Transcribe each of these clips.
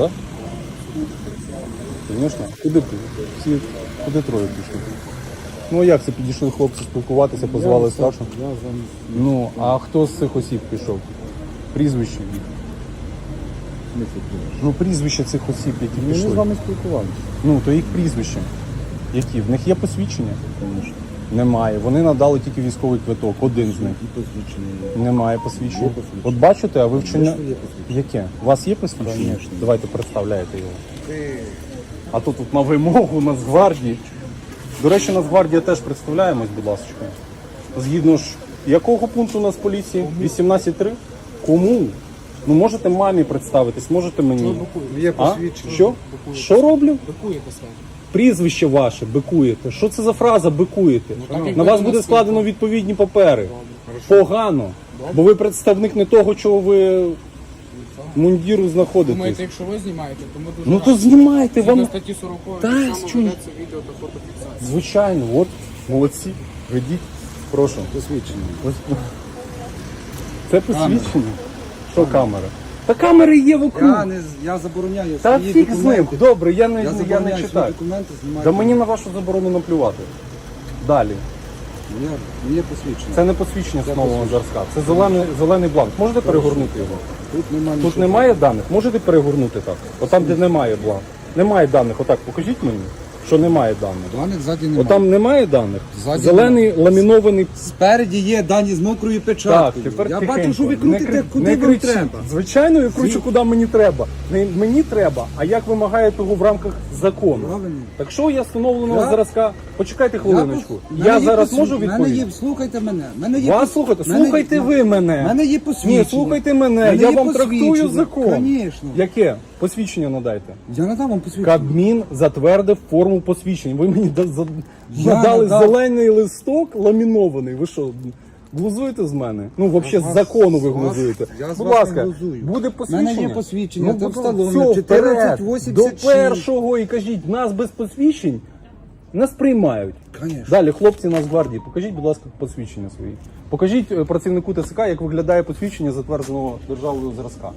Да? Звісно. Куди ти? Всі, куди троє пішли? Ну а як це підійшли хлопці спілкуватися, позвали старшу? Я вам Ну, а хто з цих осіб пішов? Прізвище їх. Ну, прізвища цих осіб, які Ми з вами спілкувалися. Ну, то їх прізвища. Які? В них є посвідчення? Звісно. Немає. Вони надали тільки військовий квиток, один з них. І посвідчення. Немає посвідчення. Є посвідчення. От бачите, а ви вчення. Звісно, є посвідчення. Яке? У вас є посвідчення? Конечно. Давайте представляєте його. А тут от на вимогу Нацгвардії. До речі, Нацгвардія теж представляємось, будь ласка. Згідно ж, якого пункту у нас поліції? 18.3? Кому? Ну можете мамі представитись, можете мені. Що? Що роблю? Бикуєте саме. Прізвище ваше бикуєте. Що це за фраза бикуєте? так, як На ви вас буде нас складено відповідні папери. Погано. Бо ви представник не того, чого ви мундіру знаходитесь. Думаєте, якщо ви знімаєте, то ми дуже Ну то раді. знімайте Згідно вам. статті 40 Так, так, само ведеться відео та фотофіксація. Звичайно, от молодці. Ведіть. Прошу. Посвідчення. Це посвідчення. Що камера? Та камери є вокруг. Я, не, з- я забороняю Та свої фіг з ним. документи. Добре, я не, Я я забороняю не свої читаю. документи знімати. Да мені на вашу заборону наплювати. Далі. Є, є посвідчення. Це не посвідчення Це встановленого посвідчення. Це зелений, зелений бланк. Можете перегорнути його? Тут немає Тут нічого. немає даних. Можете перегорнути так? Отам, де немає бланк. Немає даних. Отак покажіть мені, що немає даних. Даних ззаді немає. Отам немає даних. Ззаді Зелений ламінований Спереді є дані з мокрою Так, тепер я тихенько. бачу, що ви Не крутите, кри- куди не вам кричіть. треба. Звичайно, я кручу, Зі- куди мені треба. Не мені треба, а як вимагає того в рамках закону. Правильно. Так що я встановленого Я- зразка. Почекайте хвилиночку. в Я, мене є зараз можу в Мене відповісти? є, слухайте мене. в Мене є Вас пос- слухайте, в мене- слухайте ви мене. в Мене є посвідчення. Ні, слухайте мене, мене я є вам трактую посвідчення. закон. Конечно. Яке? Посвідчення надайте. Я надам вам посвідчення. Кабмін затвердив форму посвідчень. Ви мені да- за- Я надали надав. зелений листок ламінований. Ви що? Глузуєте з мене? Ну, взагалі, з вас- закону ви з вас- глузуєте. я з Будь вас не ласка, глузую. буде посвідчення. мене є посвідчення, це будь- встановлено, все, вперед. 1486. До першого і кажіть, нас без посвідчень не сприймають. Конечно. Далі, хлопці Нацгвардії, покажіть, будь ласка, посвідчення свої. Покажіть е, працівнику ТСК, як виглядає посвідчення затвердженого державою зразка.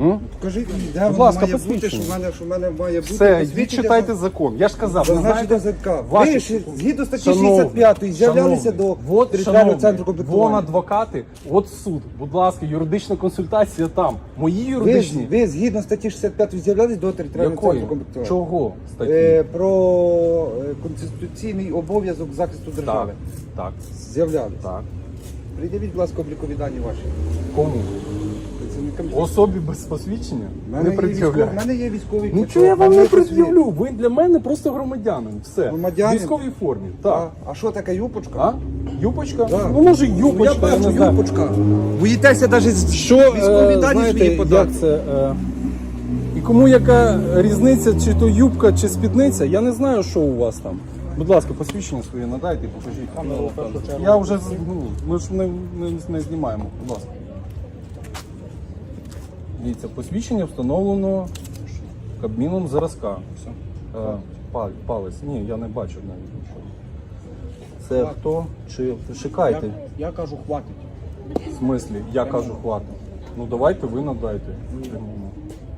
М? Покажіть де Будь воно ласка, має бути, посвідчення. що в мене, що в мене має бути Все, посвідчення. відчитайте закон. Я ж казав, ви знаєте, ЗК. ваші- Ви ж згідно статті Шановний, 65 з'являлися шановний, до вот, територіального шановний, центру Вон комплектування. адвокати, от суд. Будь ласка, юридична консультація там. Мої Ви, юридичні. ви згідно статті 65 з'являлись до територіального Якої? центру комплектування. Чого статті? Е, про е, конституційний обов'язок захисту держави. так, З'являлись. так. Придивіть, будь ласка, облікові дані ваші. Кому? Особі без посвідчення? У мене Не є військовий- пред'являє. в мене є військовий квиток, чого я вам не пред'явлю? Ви для мене просто громадянин. Все. Громадянин? В військовій формі. А, Так. а що таке юпочка? А? Юпочка? Да. Ну може юпочка, я я, бачу, не знаю. юпочка. Боїтеся навіть Що військові е, дані знаєте, свої як подати. це? Е, і кому яка різниця, чи то юбка, чи спідниця, я не знаю, що у вас там. Будь ласка, посвідчення своє надайте і покажіть. Я вже з- ну, ми ж не, не, не знімаємо. Будь ласка. Дивіться, посвідчення встановлено Кабміном зразка. Все. Е, пал- палець. Ні, я не бачу навіть нічого. Це хто? Чи? Я, я кажу, хватить. В смислі, я кажу, хватить. Ну давайте ви надайте.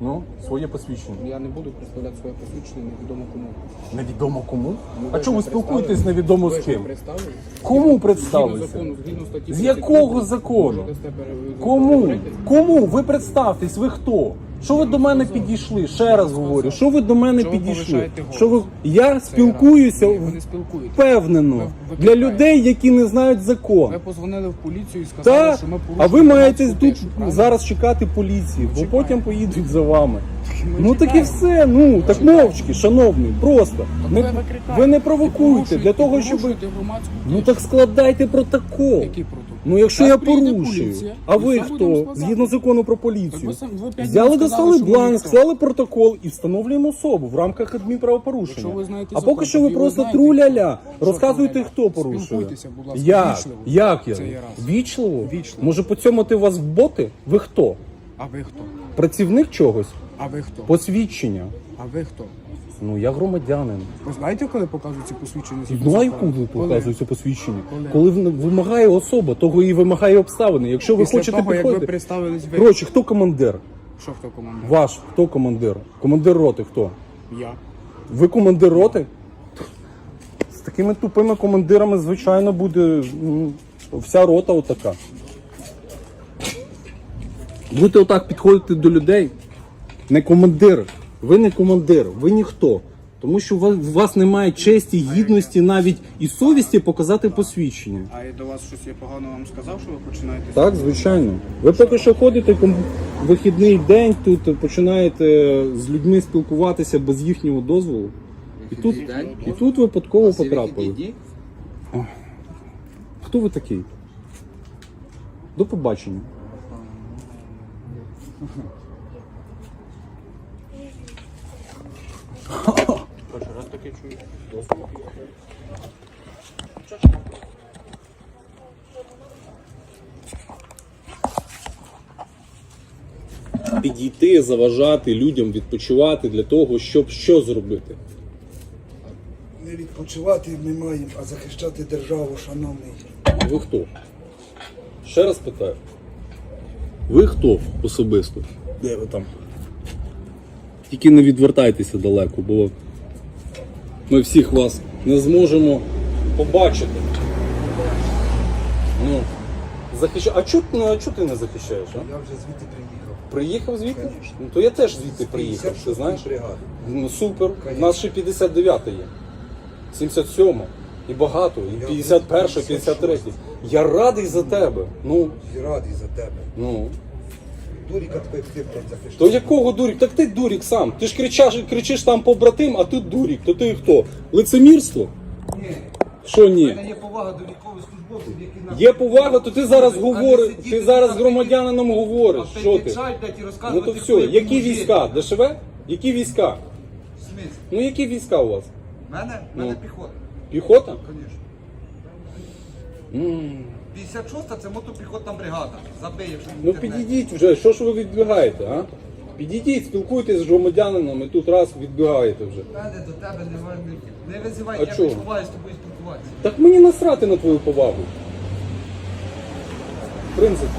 Ну, своє посвідчення. Я не буду представляти своє посвідчення невідомо кому. Невідомо кому? Ну, А ви чому ви ж спілкуєтесь невідомо Ви з ж ким? представились? Кому Згідно представилися? закону, згідно статті З 35, якого закону? можете себе пере- Кому? Кому? Ви представтесь, ви хто? Що ви до мене підійшли? Ще раз говорю, що ви до мене підійшли? повишаєте голос? Що ви я спілкуюся ви не спілкуєтесь. впевнено Ви для людей, які не знають закон. Ви позвонили в поліцію і сказали, що ми порушили а ви маєте громадську тут тишу, правильно? зараз чекати поліції, бо Чекаємо. потім поїдуть за вами. Ми Ну так і чекаємо. все. Ну так мовчки, шановний, просто Так не ви викрикаєте. ви не І провокуйте порушуєте- для того, і щоб порушуєте громадську ну тишу. так складайте протокол. Який протокол? Ну якщо Так я прийде порушую, поліція, а і ви все будемо хто? складати. Згідно закону про Так поліцію. ви сам- ви п'ять Взяли, днів достали що ви бланк, ніхто. склали протокол і встановлюємо особу в рамках адмінправопорушення. Якщо ви знаєте А закон, поки що ви тоді ви просто знаєте, труляля. що Розказуйте, труляля. хто порушує. Спілкуйтеся, будь ласка, Як? ввічливо. Як я? Це є раз. Вічливо? Ввічливо. Може поцьомати вас в боти? Ви хто? А ви хто? Працівник чогось? А ви хто? Посвідчення. А ви хто? Ну я громадянин. Ви знаєте, коли показують ці посвідчення? Ну а яку ви посвідчення? Коли в- вимагає особа, того і вимагає обставини. Якщо ви Після хочете того, як ви представились ви. Коротше, хто командир? Що хто командир? Ваш хто командир? Командир роти хто? Я. Ви командир роти? З такими тупими командирами, звичайно, буде вся рота отака. Будете отак підходити до людей. Не командир. Ви не командир, ви ніхто. Тому що у вас, немає честі, гідності, навіть і совісті показати посвідчення. А я до вас щось я погано вам сказав, що ви починаєте? Так, звичайно. Ви поки що ходите ком- вихідний день, тут починаєте з людьми спілкуватися без їхнього дозволу. І тут, і тут випадково потрапили. Хто ви такий? До побачення. Перший раз таке чую. Підійти, заважати людям відпочивати для того, щоб що зробити. Не відпочивати ми маємо, а захищати державу, шановний. Ви хто? Ще раз питаю. Ви хто особисто? Де ви там? Тільки не відвертайтеся далеко, бо ми всіх вас не зможемо побачити. Ну, захища... А чого ну, ти не захищаєш? А? Я вже звідти приїхав. Приїхав звідти? Конечно. Ну то я теж звідти приїхав, ти знаєш? бригади. Ну супер. У нас ще 59 є. 77 і багато, і Я 51, 53. Я радий за тебе. Ну, І радий за тебе. ну. Дуріка тебе ти блядь. То якого дурік? Так ти дурік сам. Ти ж кричаш, кричиш там побратим, а тут дурік. То ти хто? Лицемірство? Ні, Що ні? мене є повага до військових службовців, які на Є повага, то ти зараз говориш, ти зараз громадянинам говориш. Що ти? блядь, і Ну розказувати, то хто все, як які мужик. війська? ДШВ? Які війська? В смислі? Ну які війська у вас? В Мене? В мене Ну. піхота. Піхота? Звісно. М. 56-та це мотопіхотна бригада. Забий, якщо Ну підійдіть вже, що ж ви відбігаєте, а? Підійдіть, спілкуйтесь з громадянинами, тут раз відбігаєте вже. В Мене до тебе немає. Не визивай, А я чого? відчуваю з тобою спілкуватися. Так мені насрати на твою повагу. В принципі.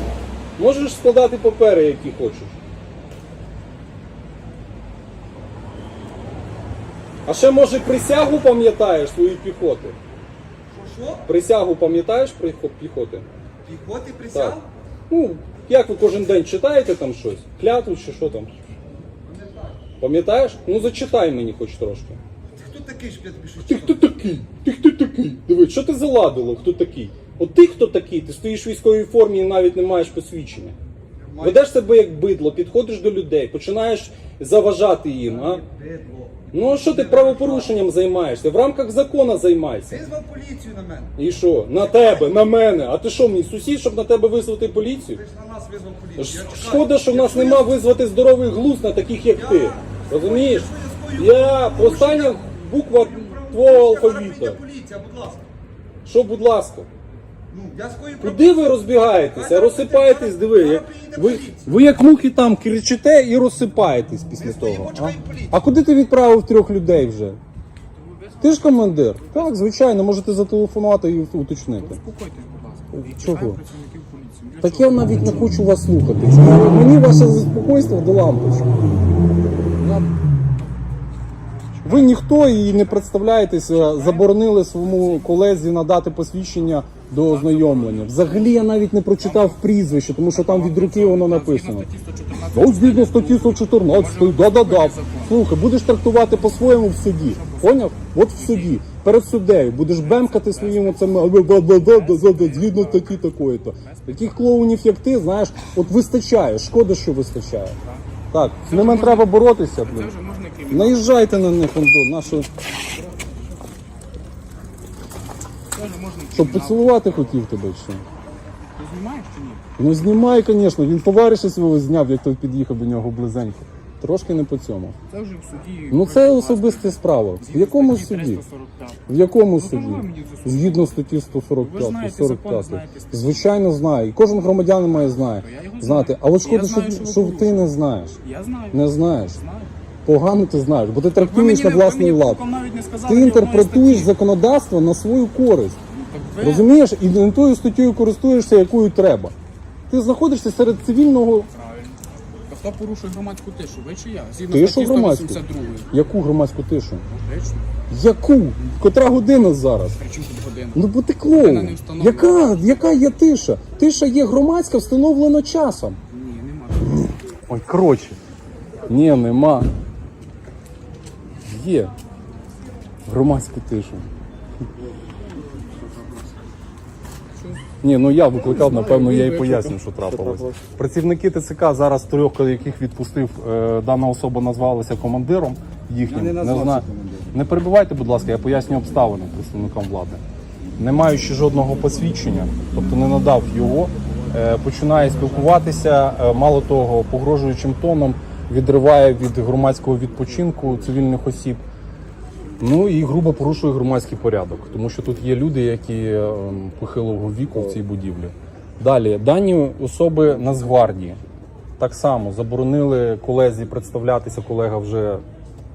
Можеш складати папери, які хочеш. А ще може присягу пам'ятаєш свої піхоти? Що? Присягу пам'ятаєш про піхоти? Піхоти присяг? Так. Ну, як ви кожен день читаєте там щось? Клятву чи що там? Пам'ятаєш? Ну зачитай мені хоч трошки. Ти хто такий ж я тобі що Ти хто такий? Ти хто такий? Дивись, що ти заладило? Хто такий? От ти хто такий? Ти стоїш в військовій формі і навіть не маєш посвідчення. Маю- Ведеш себе як бидло, підходиш до людей, починаєш заважати їм. А? Бидло. Ну а що ти правопорушенням займаєшся? В рамках закону займайся. Визвав поліцію на мене. І що? На тебе, на мене. А ти що, мій сусід, щоб на тебе визвати поліцію? Ти ж на нас визвав поліцію. Ш- Я чекаю. Шкода, що в нас нема визвати здоровий глузд на таких, як ти. Розумієш? Я остання буква твого зараз прийде алфавіта. поліція, будь ласка. Що, будь ласка? Я Куди ви розбігаєтеся? Розсипаєтесь, диви. Як, ви, ви як мухи там кричите і розсипаєтесь після того. А? а куди ти відправив трьох людей вже? Ти ж командир? Так, звичайно, можете зателефонувати і уточнити. Успокойтесь, будь ласка. Чого? працівників поліції. Для Так чого? я навіть не хочу вас слухати. Мені ваше заспокойство до лампочки. Ви ніхто і не представляєтеся, заборонили своєму колезі надати посвідчення до ознайомлення. Взагалі я навіть не прочитав прізвище, тому що там від руки воно написано. Ну, згідно статті 114, да-да-да. Слухай, будеш трактувати по-своєму в суді. Поняв? От в суді. Перед суддею будеш бемкати своїм оцим згідно статті такої-то. Таких клоунів, як ти, знаєш, от вистачає. Шкода, що вистачає. Так, з ними треба боротися. Блін. Наїжджайте на них, Ондо, нашу, Це щоб поцілувати хотів тебе чи. що? Ти знімаєш чи ні? Ну знімай, звісно, він товариша свого зняв, як той під'їхав до нього близенько. Трошки не по цьому. Це вже в суді. Ну це особиста справа. В якому суді? В якому Ну, суді? Згідно статті Ви 145, знаєте 45. закон, знаєте. Звичайно, знаю. І кожен громадянин має знає. Знати. знаю. А от шкода, що, що ти не знаєш. Я знаю. Не знаєш. Погано ти знаєш, бо ти трактуєш на власний лад. Ти інтерпретуєш законодавство на свою користь. Ви- Розумієш? І не тою статтєю користуєшся, якою треба. Ти знаходишся серед цивільного. Правильно. Хто порушує громадську тишу? Ви чи я? Згідно Тишу статті громадську? 182. Яку громадську тишу? Точно. Яку? Котра година зараз? При тут година? Ну бо ти Година клоун. не встановлена. Яка, яка є тиша? Тиша є громадська, встановлена часом. Ні, нема. Ой, коротше. Ні, нема. Є. Громадську тишу. Ні, ну я викликав, напевно, я і поясню, що трапилось. Працівники ТЦК зараз трьох, яких відпустив, е, дана особа назвалася командиром їхнім. Я не назвався командиром. Не перебивайте, будь ласка, я поясню обставини представникам влади. Не маючи жодного посвідчення, тобто не надав його, е, починає спілкуватися, е, мало того, погрожуючим тоном відриває від громадського відпочинку цивільних осіб. Ну і грубо порушує громадський порядок, тому що тут є люди, які ем, похилого віку в цій будівлі. Далі, дані особи Нацгвардії так само заборонили колезі представлятися. Колега вже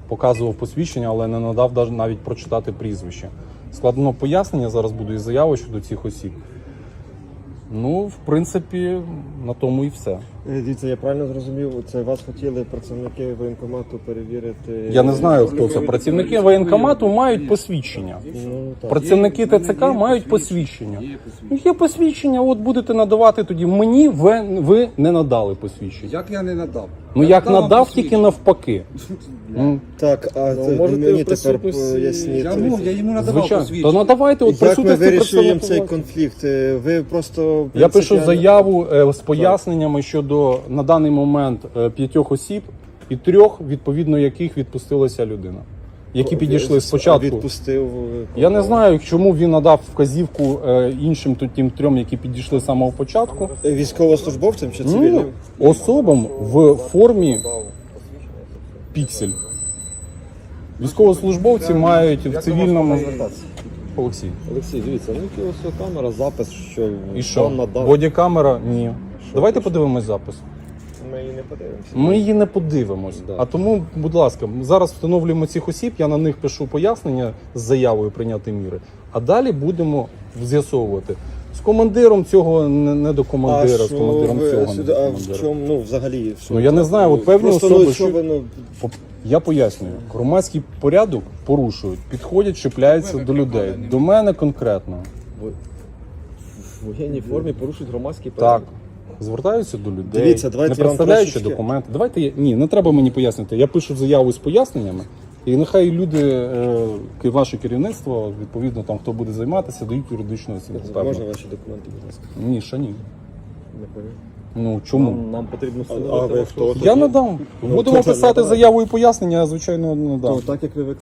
показував посвідчення, але не надав навіть прочитати прізвище. Складно пояснення зараз буду і заяви щодо цих осіб. Ну, в принципі, на тому і все. Е, Дивіться, я правильно зрозумів, це вас хотіли працівники воєнкомату перевірити. Я не знаю, хто це. Працівники воєнкомату мають посвідчення. Ну, так. Працівники ТЦК мають посвідчення. Ну, Є посвідчення, от будете надавати тоді. Мені ви, ви не надали посвідчення. Як я не надав? Ну як надав тільки навпаки. Ну, Так, а це можете мені в тепер присутності- поясніть. Я, ну, я йому надавав звичайно. То посвідчення. надавайте, от Як ми присутності вирішуємо цей конфлікт? Е, Ви просто Я пишу принципіально- заяву е, з поясненнями щодо на даний момент е, п'ятьох осіб і трьох, відповідно яких відпустилася людина, які підійшли спочатку. Відпустив. е, Я не знаю, чому він надав вказівку е, іншим тим трьом, які підійшли з самого початку. Е, Військовослужбовцям чи Ну, цивільним? особам в формі піксель. Військовослужбовці мають в цивільному. Олексій. Олексій, дивіться, ну ось камера, запис, що І що? надав. Бодікамера? Ні. Давайте подивимось запис. Ми її не подивимося. Ми її не подивимось. Да. А тому, будь ласка, зараз встановлюємо цих осіб, я на них пишу пояснення з заявою прийняти міри. А далі будемо з'ясовувати. З командиром цього не, не до командира, з командиром ви цього не сюди- до а в чому, ну, взагалі, що? Ну я не знаю, от певні Просто, особи. ну, що ви, ну, Я пояснюю, громадський порядок порушують, підходять, чіпляються до людей. До мене конкретно. в воєнній формі порушують громадський Так. Порядок. Звертаються до людей, Дивіться, давайте не я вам представляючи трошечки- документи. Давайте я- ні, не треба мені пояснити. Я пишу заяву з поясненнями, і нехай люди, е, ки- ваше керівництво, відповідно там хто буде займатися, дають юридичну оцінку. Можна Певно. ваші документи, будь ласка? Ні, ще ні. Не поняв. Ну чому? Нам потрібно А ви хто? Я надам. Будемо це писати заяву і пояснення, я звичайно надам. То, так як ви